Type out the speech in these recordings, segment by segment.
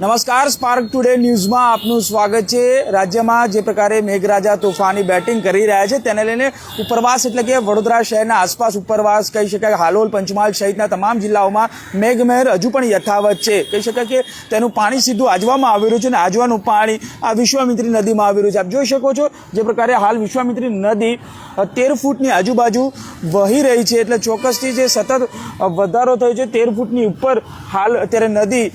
નમસ્કાર spark today ન્યૂઝમાં આપનું સ્વાગત છે. રાજ્યમાં જે પ્રકારે મેઘરાજા તોફાની બેટિંગ કરી રહ્યા છે, તેને લઈને ઉપરવાસ એટલે કે વડોદરા શહેરના આસપાસ ઉપરવાસ કહી શકાય, હાલોલ, પંચમહાલ સહિતના તમામ જિલ્લાઓમાં મેઘમહેર હજુ પણ યથાવત છે. કહી શકાય કે તેનું પાણી સીધું આજવામાં આવી રહ્યું છે અને આજવાનું પાણી આ વિશ્વામિત્રી નદીમાં આવી રહ્યું છે. આપ જોઈ શકો છો જે પ્રકારે હાલ વિશ્વામિત્રી નદી તેર ફૂટની આજુબાજુ વહી રહી છે. એટલે ચોક્કસથી જે સતત વધારો થયો છે તેર ફૂટની ઉપર હાલ અત્યારે નદી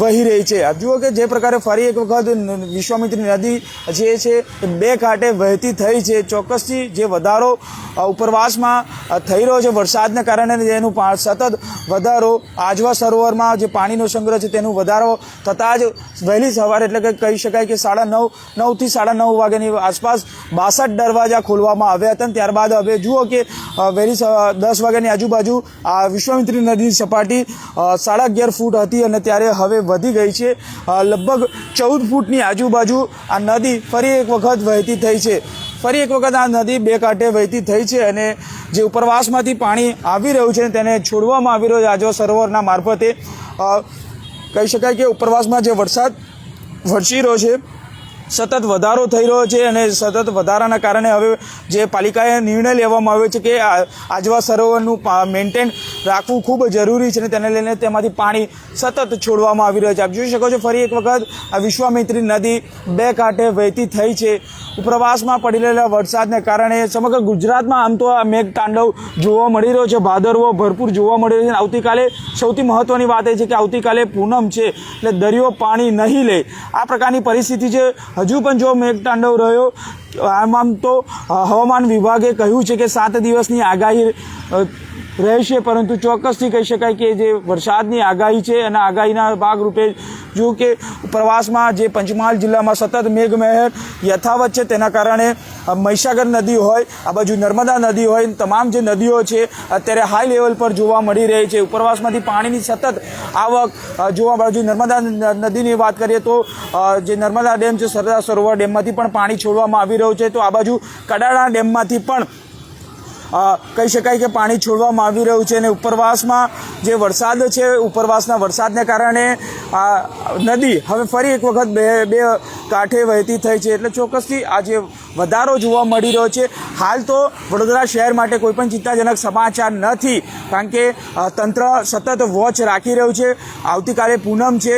વહી રહી છે. આપ જુઓ કે જે પ્રકારે ફરી એક વખત વિશ્વામિત્રી નદી જે છે એ બે કાંઠે વહેતી થઈ છે. ચોક્કસથી જે વધારો ઉપરવાસમાં થઈ રહ્યો છે વરસાદને કારણે જેનું સતત વધારો આજવા સરોવરમાં જે પાણીનો સંગ્રહ છે તેનું વધારો થતાં જ વહેલી સવારે એટલે કે કહી શકાય કે સાડા નવ, નવથી સાડા નવ વાગ્યાની આસપાસ બાસઠ દરવાજા ખોલવામાં આવ્યા હતા. ત્યારબાદ હવે જુઓ કે વહેલી દસ વાગ્યાની આજુબાજુ આ વિશ્વામિત્રી નદીની સપાટી સાડા અગિયાર ફૂટ હતી અને ત્યારે હવે વધી ગઈ છે. લગભગ ચૌદ ફૂટની આજુબાજુ આ નદી ફરી એક વખત વહેતી થઈ છે. ફરી એક વખત આ નદી બે કાંઠે વહેતી થઈ છે અને જે ઉપરવાસમાંથી પાણી આવી રહ્યું છે તેને છોડવામાં આવી રહ્યું છે. આજો સરોવરના મારફતે કહી શકાય કે ઉપરવાસમાં જે વરસાદ વરસી રહ્યો છે સતત વધારો થઈ રહ્યો છે અને સતત વધારાના કારણે હવે જે પાલિકાએ નિર્ણય લેવામાં આવ્યો છે કે આજવા સરોવરનું મેન્ટેન રાખવું ખૂબ જરૂરી છે અને તેને લઈને તેમાંથી પાણી સતત છોડવામાં આવી રહ્યું છે. આપ જોઈ શકો છો, ફરી એક વખત આ વિશ્વામિત્રી નદી બે કાંઠે વહેતી થઈ છે. ઉપરવાસમાં પડી રહેલા વરસાદને કારણે સમગ્ર ગુજરાતમાં આમ તો આ મેઘ તાંડવ જોવા મળી રહ્યો છે, ભાદરવો ભરપૂર જોવા મળી રહ્યો છે અને આવતીકાલે સૌથી મહત્ત્વની વાત એ છે કે આવતીકાલે પૂનમ છે, એટલે દરિયો પાણી નહીં લે. આ પ્રકારની પરિસ્થિતિ છે હજુ પણ જો મેઘતાંડવ રહ્યો, આમ આમ તો હવામાન વિભાગે કહ્યું છે કે સાત દિવસની આગાહી રહેશે, પરંતુ ચોક્કસથી કહી શકાય કે જે વરસાદની આગાહી છે અને આગાહીના ભાગરૂપે જો કે પ્રવાસમાં જે પંચમહાલ જિલ્લામાં સતત મેઘમહેર યથાવત છે, તેના કારણે મહીસાગર નદી હોય, આ બાજુ નર્મદા નદી હોય, તમામ જે નદીઓ છે, અત્યારે હાઈ લેવલ પર જોવા મળી રહી છે. ઉપરવાસમાંથી પાણીની સતત આવક જોવા બાજુ નર્મદા નદીની વાત કરીએ તો જે નર્મદા ડેમ છે, સરદાર સરોવર ડેમમાંથી પણ પાણી છોડવામાં આવી રહ્યું છે. તો આ બાજુ કડાણા ડેમમાંથી પણ કહી શકાય કે પાણી છોડવામાં આવી રહ્યું છે અને ઉપરવાસમાં જે વરસાદ છે, ઉપરવાસના વરસાદને કારણે આ નદી હવે ફરી એક વખત બે બે કાંઠે વહેતી થઈ છે. એટલે ચોક્કસથી આજે વધારો જોવા મળી રહ્યો છે, હાલ તો વડોદરા શહેર માટે કોઈપણ ચિંતાજનક સમાચાર નથી, કારણ કે તંત્ર સતત વોચ રાખી રહ્યું છે. આવતીકાલે પૂનમ છે.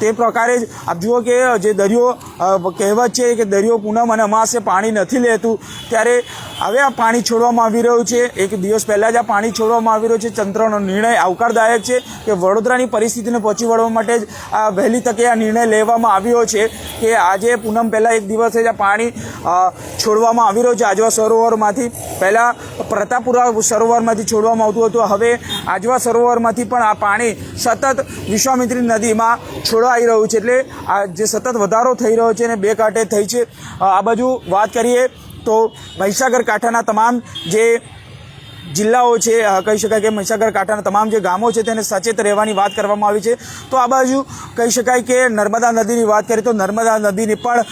તે પ્રકારે જ આપ જુઓ કે જે દરિયો કહેવત છે કે દરિયો પૂનમ અને અમાસે પાણી નથી લેતું, ત્યારે હવે આ પાણી છોડવામાં આવી રહ્યું છે. એક દિવસ પહેલાં જ આ પાણી છોડવામાં આવી રહ્યું છે. તંત્રનો નિર્ણય આવકારદાયક છે કે વડોદરાની પરિસ્થિતિને પહોંચી વળવા માટે જ આ વહેલી તકે આ નિર્ણય લેવામાં આવ્યો છે કે આજે પૂનમ પહેલાં એક દિવસે જ આ પાણી છોડવામાં આવી રહ્યું છે. આજવા સરોવરમાંથી પહેલાં પ્રતાપપુરા સરોવરમાંથી છોડવામાં આવતું હતું. હવે આજવા સરોવરમાંથી પણ આ પાણી સતત વિશ્વામિત્રી નદીમાં છોડાઈ રહ્યું છે. એટલે આ જે સતત વધારો થઈ રહ્યો છે અને બે કાંઠે થઈ છે. આ બાજુ વાત કરીએ તો મહીસાગર કાંઠાના તમામ જે જિલ્લાઓ છે કહી શકાય કે મહીસાગર, કાંઠાના તમામ જે ગામો છે તેને સચેત રહેવાની વાત કરવામાં આવી છે. તો આ બાજુ કહી શકાય કે નર્મદા નદીની વાત કરીએ તો નર્મદા નદીની પણ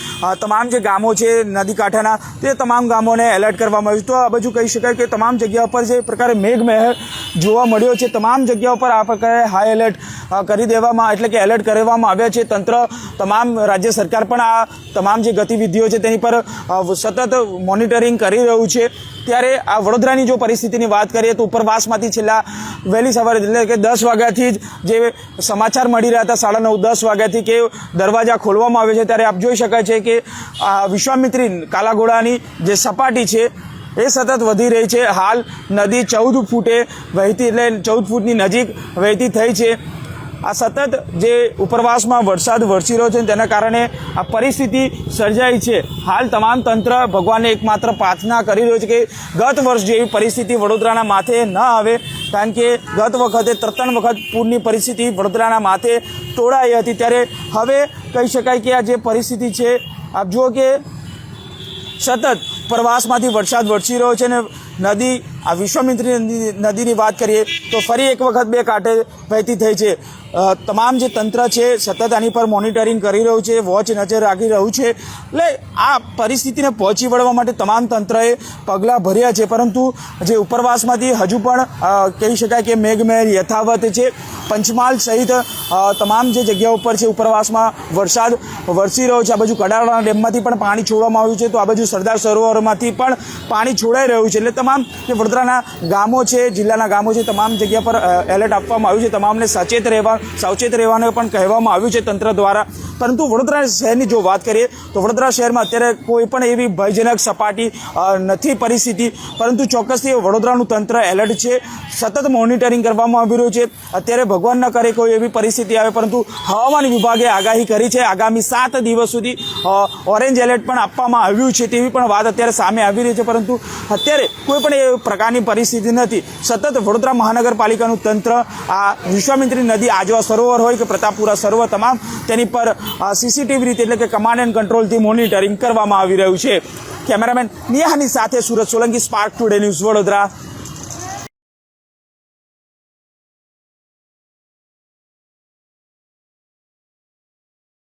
તમામ જે ગામો છે, નદી કાંઠાના, તે તમામ ગામોને એલર્ટ કરવામાં આવ્યું. તો આ બાજુ કહી શકાય કે તમામ જગ્યા પર જે પ્રકારે મેઘમહેર જોવા મળ્યો છે, તમામ જગ્યાઓ પર આ પ્રકારે હાઈ એલર્ટ કરી દેવામાં, એટલે કે એલર્ટ કરવામાં આવ્યા છે. તંત્ર, તમામ રાજ્ય સરકાર પણ આ તમામ જે ગતિવિધિઓ છે તેની પર સતત મોનિટરિંગ કરી રહ્યું છે. ત્યારે આ વડોદરાની જો પરિસ્થિતિની વાત કરીએ તો ઉપરવાસમાંથી છેલ્લા વહેલી સવારે, એટલે કે દસ વાગ્યાથી જ જે સમાચાર મળી રહ્યા હતા, સાડા નવ, દસ વાગ્યાથી કે દરવાજા ખોલવામાં આવે છે, ત્યારે આપ જોઈ શકાય છે કે આ વિશ્વામિત્રી કાલાઘોડાની જે સપાટી છે, એ સતત વધી રહી છે. હાલ નદી ચૌદ ફૂટે વહેતી, એટલે ચૌદ ફૂટની નજીક વહેતી થઈ છે. આ સતત જે ઉપરવાસમાં વરસાદ વરસી રહ્યો છે તેના કારણે આ પરિસ્થિતિ સર્જાઈ છે. હાલ તમામ તંત્ર ભગવાનને એકમાત્ર પ્રાર્થના કરી રહ્યો છે કે ગત વર્ષ જેવી પરિસ્થિતિ વડોદરાના માથે ન આવે, કારણ કે ગત વખતે, ત્રણ વખત પૂરની પરિસ્થિતિ વડોદરાના માથે તોડાઈ હતી. ત્યારે હવે કહી શકાય કે આ જે પરિસ્થિતિ છે, આપ જુઓ કે સતત પ્રવાસમાંથી વરસાદ વરસી રહ્યો છે અને નદી, આ વિશ્વામિત્રી નદી- નદીની વાત કરીએ તો ફરી એક વખત બે કાંઠે વહેતી થઈ છે. તમામ જે તંત્ર છે સતત આની પર મોનિટરિંગ કરી રહ્યું છે, વોચ નજર રાખી રહ્યું છે. એટલે આ પરિસ્થિતિને પહોંચી વળવા માટે તમામ તંત્રએ પગલાં ભર્યા છે. પરંતુ જે ઉપરવાસમાંથી હજુ પણ કહી શકાય કે મેઘમહેર યથાવત છે. પંચમહાલ સહિત તમામ જે જગ્યા ઉપર છે ઉપરવાસમાં વરસાદ વરસી રહ્યો છે. આ બાજુ કડાળા ડેમમાંથી પણ પાણી છોડવામાં આવ્યું છે. તો આ બાજુ સરદાર સરોવરમાંથી પણ પાણી છોડાઈ રહ્યું છે. એટલે તમામ જે વડોદરાના ગામો છે, જિલ્લાના ગામો છે, તમામ જગ્યા પર એલર્ટ આપવામાં આવ્યું છે. તમામને સચેત રહેવા, સાવચેત રહેવાનું પણ કહેવામાં આવ્યું છે તંત્ર દ્વારા. પરંતુ વડોદરા શહેરની જો વાત કરીએ, તો વડોદરા શહેરમાં અત્યારે કોઈ પણ એવી ભયજનક સપાટી નથી પરિસ્થિતિ. પરંતુ ચોક્કસથી વડોદરાનું તંત્ર એલર્ટ છે. સતત મોનિટરિંગ કરવામાં આવી રહ્યું છે. અત્યારે ભગવાન ન કરે કોઈ એવી પરિસ્થિતિ આવે, પરંતુ હવામાન વિભાગે આગાહી કરી છે. આગામી સાત દિવસ સુધી ઓરેન્જ એલર્ટ પણ આપવામાં આવ્યું છે તેવી પણ વાત અત્યારે સામે આવી રહી છે. પરંતુ અત્યારે કોઈ પણ એ પ્રકારની પરિસ્થિતિ નથી. સતત વડોદરા મહાનગરપાલિકાનું તંત્ર, આ વિશ્વામિત્રી નદી આજવા સરોવર હોય કે પ્રતાપપુરા સરોવર તમામ, તેની પર સીસીટીવી રીતે એટલે કે કમાન્ડ એન્ડ કંટ્રોલથી મોનિટરિંગ કરવામાં આવી રહ્યું છે. કેમેરામેન નિયાની સાથે Surat Solanki Spark Today News Vadodara.